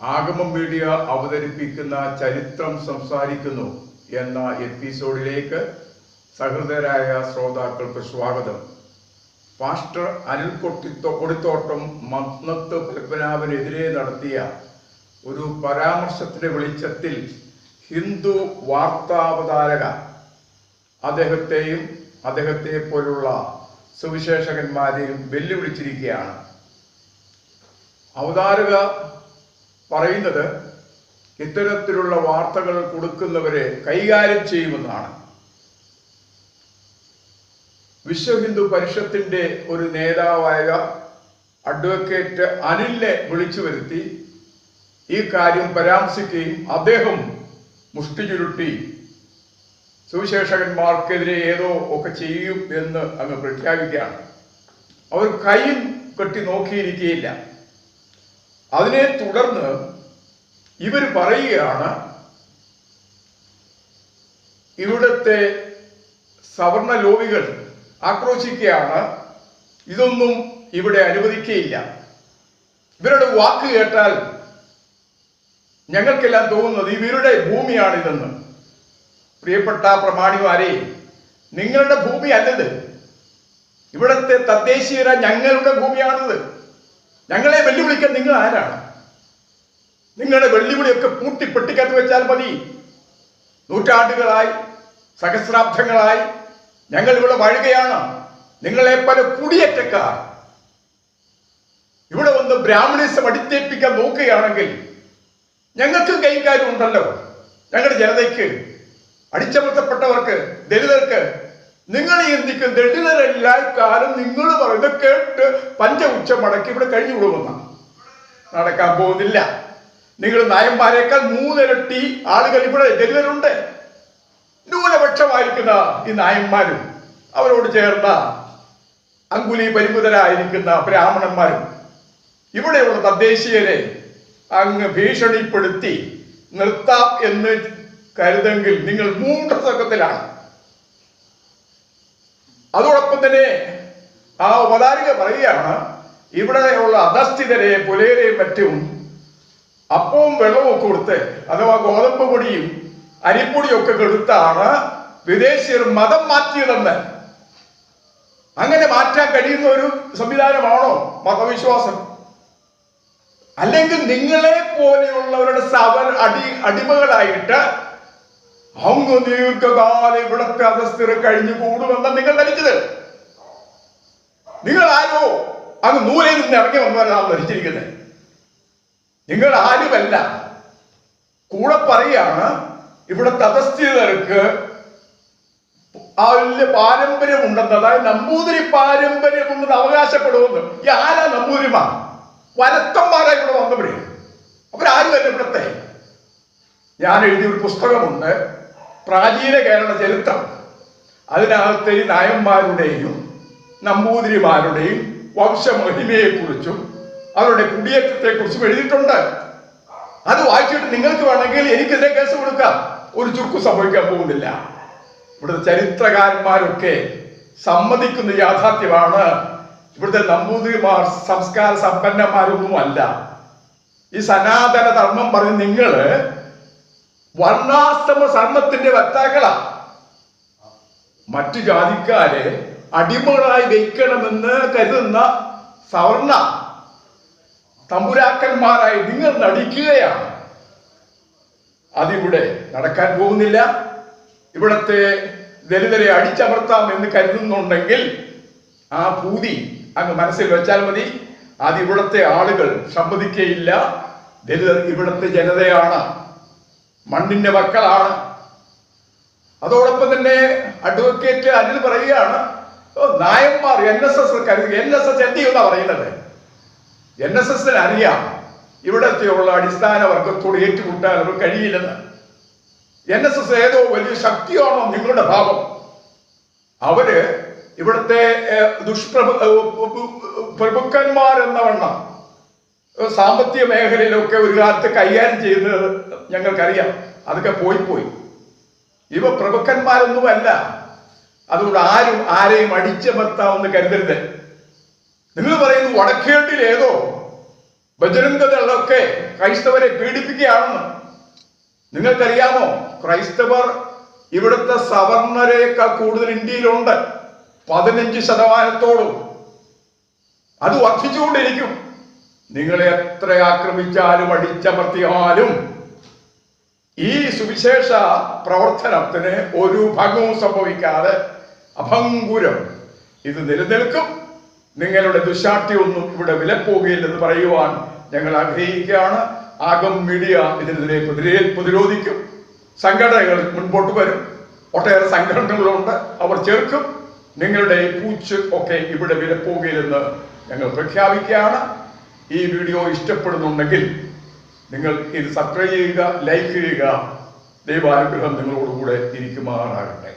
ആഗമം media അവതരിപ്പിക്കുന്ന ചരിത്രം സംസാരിക്കുന്നു എന്ന എപ്പിസോഡിലേക്ക് സഹൃദയരായ ശ്രോതാക്കൾക്ക് സ്വാഗതം. പാസ്റ്റർ അനിൽ കൊട്ടിത്തോ കൊടിത്തോട്ടം മന്നത്ത് പത്മനാഭനെതിരെ നടത്തിയ ഒരു പരാമർശത്തിന്റെ വെളിച്ചത്തിൽ ഹിന്ദു വാർത്താവതാരക അദ്ദേഹത്തെയും അദ്ദേഹത്തെ പോലുള്ള സുവിശേഷകന്മാരെയും വെല്ലുവിളിച്ചിരിക്കുകയാണ്. അവതാരക പറയുന്നത് ഇത്തരത്തിലുള്ള വാർത്തകൾ കൊടുക്കുന്നവരെ കൈകാര്യം ചെയ്യുമെന്നാണ്. വിശ്വ ഹിന്ദു പരിഷത്തിന്റെ ഒരു നേതാവായ അഡ്വക്കേറ്റ് അനിലിനെ വിളിച്ചു വരുത്തി ഈ കാര്യം പരാമർശിക്കുകയും അദ്ദേഹം മുഷ്ടി ചുരുട്ടി. സുവിശേഷകന്മാർക്കെതിരെ ഏതോ ഒക്കെ ചെയ്യും എന്ന് അങ്ങ് പ്രഖ്യാപിക്കുകയാണ്. അവർ കൈയും കെട്ടി നോക്കിയിരിക്കുകയില്ല. അതിനെ തുടർന്ന് ഇവർ പറയുകയാണ് ഇവിടുത്തെ സവർണ ലോബികൾ ആക്രോശിക്കുകയാണ്. ഇതൊന്നും ഇവിടെ അനുവദിക്കുകയില്ല. ഇവരുടെ വാക്ക് കേട്ടാൽ ഞങ്ങൾക്കെല്ലാം തോന്നുന്നത് ഇവരുടെ ഭൂമിയാണിതെന്ന്. പ്രിയപ്പെട്ട പ്രമാണിമാരെ നിങ്ങളുടെ ഭൂമി അല്ലത്. ഇവിടുത്തെ തദ്ദേശീയര ഞങ്ങളുടെ ഭൂമിയാണിത്. ഞങ്ങളെ വെല്ലുവിളിക്കാൻ നിങ്ങൾ ആരാണ്? നിങ്ങളുടെ വെല്ലുവിളിയൊക്കെ പൂട്ടി പെട്ടിക്കകത്ത് വെച്ചാൽ മതി. നൂറ്റാണ്ടുകളായി സഹസ്രാബ്ദങ്ങളായി ഞങ്ങൾ ഇവിടെ വഴുകയാണ്. നിങ്ങളെ പല കുടിയേറ്റക്കാർ. ഇവിടെ വന്ന് ബ്രാഹ്മണിസം അടിത്തേപ്പിക്കാൻ നോക്കുകയാണെങ്കിൽ ഞങ്ങൾക്ക് കൈകാര്യം ഉണ്ടല്ലോ. ഞങ്ങളുടെ ജനതയ്ക്ക് അടിച്ചമർത്തപ്പെട്ടവർക്ക് ദളിതർക്ക് നിങ്ങൾ ചിന്തിക്കും ദളിതരെല്ലാ കാലം നിങ്ങൾ പറയുന്നത് കേട്ട് പഞ്ച ഉച്ച മടക്കി ഇവിടെ കഴിഞ്ഞു കൊടുക്കുന്നതാണ് നടക്കാൻ പോകുന്നില്ല. നിങ്ങൾ നായന്മാരെക്കാൾ മൂന്നിരട്ടി ആളുകൾ ഇവിടെ ദളിതരുണ്ട്. ന്യൂനപക്ഷമായിരിക്കുന്ന ഈ നായന്മാരും അവരോട് ചേർന്ന അങ്കുലി പരിമിതരായിരിക്കുന്ന ബ്രാഹ്മണന്മാരും ഇവിടെയുള്ള തദ്ദേശീയരെ അങ്ങ് ഭീഷണിപ്പെടുത്തി നിർത്താം എന്ന് കരുതെങ്കിൽ നിങ്ങൾ മൂന്ന് സംഘത്തിലാണ് അതോടൊപ്പം തന്നെ ആ ഉപതാരിക പറയുകയാണ് ഇവിടെയുള്ള അധസ്ഥിതരെ പുലയരെയും മറ്റും അപ്പവും വെള്ളവും കൊടുത്ത് അഥവാ ഗോതമ്പ് പൊടിയും അരിപ്പൊടിയും ഒക്കെ കൊടുത്താണ് വിദേശീയർ മതം മാറ്റിയതെന്ന്. അങ്ങനെ മാറ്റാൻ കഴിയുന്ന ഒരു സംവിധാനമാണോ മതവിശ്വാസം? അല്ലെങ്കിൽ നിങ്ങളെ പോലെയുള്ളവരുടെ സവർ അടി അടിമകളായിട്ട് അങ്ങ് ദീർഘകാലം ഇവിടത്തെ അധസ്ഥിര കഴിഞ്ഞു കൂടുമെന്ന് നിങ്ങൾ ധരിച്ചത് നിങ്ങൾ ആരോ? അങ്ങ് നൂലിൽ നിന്ന് ഇറങ്ങി വന്നവരാണ് ധരിച്ചിരിക്കുന്നത് നിങ്ങൾ ആരുമല്ല. കൂടെ പറയാണ് ഇവിടെ തദസ്ഥിതർക്ക് ആ വലിയ പാരമ്പര്യമുണ്ടെന്ന് അതായത് നമ്പൂതിരി പാരമ്പര്യമുണ്ടെന്ന് അവകാശപ്പെടുമെന്ന്. ഈ ആരാ നമ്പൂതിരിമാർ വരത്തന്മാരെ ഇവിടെ വന്നവിടെ അവരാരുമല്ല ഇവിടുത്തെ? ഞാൻ എഴുതിയ ഒരു പുസ്തകമുണ്ട്. പ്രാചീന കേരള ചരിത്രം. അതിനകത്ത് നായന്മാരുടെയും നമ്പൂതിരിമാരുടെയും വംശമഹിമയെക്കുറിച്ചും അവരുടെ കുടിയേറ്റത്തെക്കുറിച്ചും എഴുതിയിട്ടുണ്ട്. അത് വായിച്ചിട്ട് നിങ്ങൾക്ക് വേണമെങ്കിൽ എനിക്കെതിരെ കേസ് കൊടുക്കാം. ഒരു ചുക്കു സംഭവിക്കാൻ പോകുന്നില്ല. ഇവിടുത്തെ ചരിത്രകാരന്മാരൊക്കെ സമ്മതിക്കുന്ന യാഥാർത്ഥ്യമാണ്. ഇവിടുത്തെ നമ്പൂതിരിമാർ സംസ്കാര സമ്പന്നന്മാരൊന്നുമല്ല. ഈ സനാതന ധർമ്മം പറഞ്ഞ് നിങ്ങൾ വർണാശ്രമ ധർമ്മത്തിന്റെ വക്താക്കളാ. മറ്റു ജാതിക്കാരെ അടിമകളായി വയ്ക്കണമെന്ന് കരുതുന്ന സവർണ തമ്പുരാക്കന്മാരായി നിങ്ങൾ നടിക്കുകയാണ്. അതിവിടെ നടക്കാൻ പോകുന്നില്ല. ഇവിടത്തെ ദലിതരെ അടിച്ചമർത്താം എന്ന് കരുതുന്നുണ്ടെങ്കിൽ ആ ഭൂതി അങ്ങ് മനസ്സിൽ വെച്ചാൽ മതി. അത് ഇവിടുത്തെ ആളുകൾ സമ്മതിക്കയില്ല. ദലിതർ ഇവിടത്തെ ജനതയാണ്. മണ്ണിന്റെ മക്കളാണ് അതോടൊപ്പം തന്നെ അഡ്വക്കേറ്റ് അനിൽ പറയുകയാണ് "ഓ, നായന്മാർ എൻ എസ് എസ് കരുതി എൻ എസ് എസ് എന്ത് ചെയ്യുന്ന പറയുന്നത്? എൻ എസ് എസിന് അറിയാം. ഇവിടത്തെയുള്ള അടിസ്ഥാന വർഗത്തോട് ഏറ്റുമുട്ടാൻ അവർ കഴിയില്ലെന്ന്. എൻ എസ് എസ് ഏതോ വലിയ ശക്തിയാണോ നിങ്ങളുടെ ഭാവം? അവർ ഇവിടുത്തെ ദുഷ്പ്രഭു പ്രഭുക്കന്മാരെന്ന വണ്ണം സാമ്പത്തിക മേഖലയിലൊക്കെ ഒരു കാലത്ത് കൈകാര്യം ചെയ്യുന്നത് ഞങ്ങൾക്കറിയാം. അതൊക്കെ പോയി പോയി. ഇവ പ്രഭുക്കന്മാരൊന്നുമല്ല. അതുകൊണ്ട് ആരും ആരെയും അടിച്ചമർത്താമെന്ന് കരുതരുത്. നിങ്ങൾ പറയുന്നു വടക്കേട്ടിൽ ഏതോ ബജരംഗതകളൊക്കെ ക്രൈസ്തവരെ പീഡിപ്പിക്കുകയാണെന്ന്. നിങ്ങൾക്കറിയാമോ? ക്രൈസ്തവർ ഇവിടുത്തെ സവർണരേക്കാൾ കൂടുതൽ ഇന്ത്യയിലുണ്ട്. പതിനഞ്ച് ശതമാനത്തോളം. അത് വർദ്ധിച്ചുകൊണ്ടിരിക്കും. നിങ്ങളെ എത്ര ആക്രമിച്ചാലും അടിച്ചമർത്തിയാലും ഈ സുവിശേഷ പ്രവർത്തനത്തിന് ഒരു ഭംഗവും സംഭവിക്കാതെ അഭംഗുരം ഇത് നിലനിൽക്കും. നിങ്ങളുടെ ദുശാഠ്യമൊന്നും ഇവിടെ വിലപ്പോകുകയില്ലെന്ന് പറയുവാൻ ഞങ്ങൾ ആഗ്രഹിക്കുകയാണ്. ആഗം മീഡിയ ഇതിനെതിരെ പ്രതിരേ- പ്രതിരോധിക്കും. സംഘടനകൾ മുൻപോട്ട് വരും. ഒട്ടേറെ സംഘടനകളുണ്ട്. അവർ ചേർക്കും. നിങ്ങളുടെ പൂച്ച് ഒക്കെ ഇവിടെ വിലപ്പോകുകയില്ലെന്ന് ഞങ്ങൾ പ്രഖ്യാപിക്കുകയാണ്. ഈ വീഡിയോ ഇഷ്ടപ്പെടുന്നുണ്ടെങ്കിൽ നിങ്ങൾ ഇത് സബ്സ്ക്രൈബ് ചെയ്യുക ലൈക്ക് ചെയ്യുക. ദൈവാനുഗ്രഹം നിങ്ങളോടുകൂടെ ഇരിക്കുമാറാകട്ടെ.